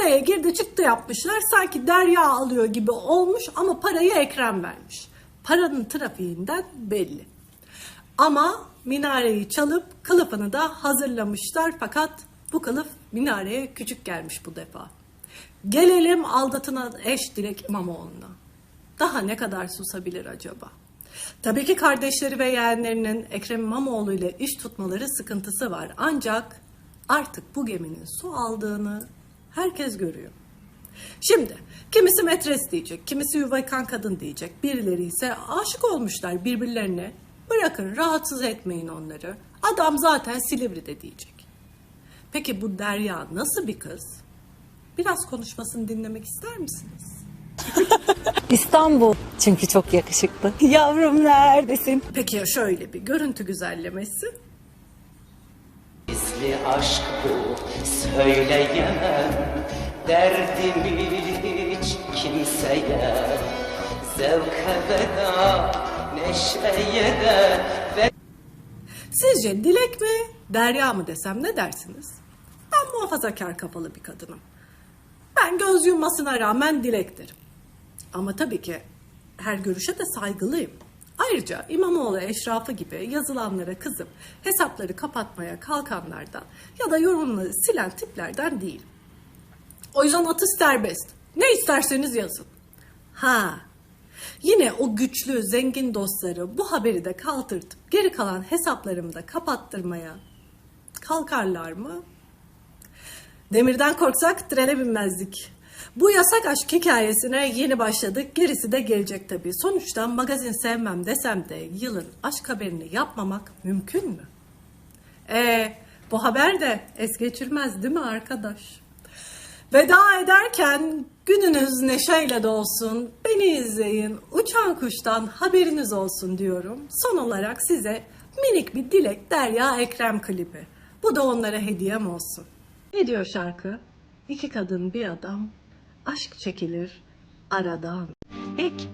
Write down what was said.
Araya girdi çıktı yapmışlar. Sanki derya alıyor gibi olmuş ama parayı Ekrem vermiş. Paranın trafiğinden belli. Ama minareyi çalıp kılıfını da hazırlamışlar fakat bu kılıf minareye küçük gelmiş bu defa. Gelelim aldatılan eş Dilek İmamoğlu'na. Daha ne kadar susabilir acaba? Tabii ki kardeşleri ve yeğenlerinin Ekrem İmamoğlu ile iş tutmaları sıkıntısı var. Ancak artık bu geminin su aldığını herkes görüyor. Şimdi kimisi metres diyecek, kimisi yuva yıkan kadın diyecek. Birileri ise aşık olmuşlar birbirlerine. Bırakın rahatsız etmeyin onları. Adam zaten Silivri'de diyecek. Peki bu Derya nasıl bir kız? Biraz konuşmasını dinlemek ister misiniz? İstanbul çünkü çok yakışıklı. Yavrum neredesin? Peki ya şöyle bir görüntü güzellemesi? Gizli aşk bu söyleyemem Derdimi hiç kimseye Zevke veda neşeye de ve Sizce Dilek mi, Derya mı desem ne dersiniz? Ben muhafazakar kafalı bir kadınım. Ben göz yummasına rağmen Dilek derim. Ama tabii ki her görüşe de saygılıyım. Ayrıca İmamoğlu eşrafı gibi yazılanlara kızıp hesapları kapatmaya kalkanlardan ya da yorumları silen tiplerden değil. O yüzden atış serbest. Ne isterseniz yazın. Ha, yine o güçlü, zengin dostları bu haberi de kaldırtıp geri kalan hesaplarımı da kapattırmaya kalkarlar mı? Demirden korksak trene binmezdik. Bu yasak aşk hikayesine yeni başladık. Gerisi de gelecek tabii. Sonuçta magazin sevmem desem de yılın aşk haberini yapmamak mümkün mü? Ee, bu haber de es geçilmez değil mi arkadaş? Veda ederken gününüz neşeyle dolsun. Beni izleyin. Uçan kuştan haberiniz olsun diyorum. Son olarak size minik bir Dilek Derya Ekrem klibi. Bu da onlara hediyem olsun. Ne diyor şarkı? İki kadın bir adam, aşk çekilir aradan. Peki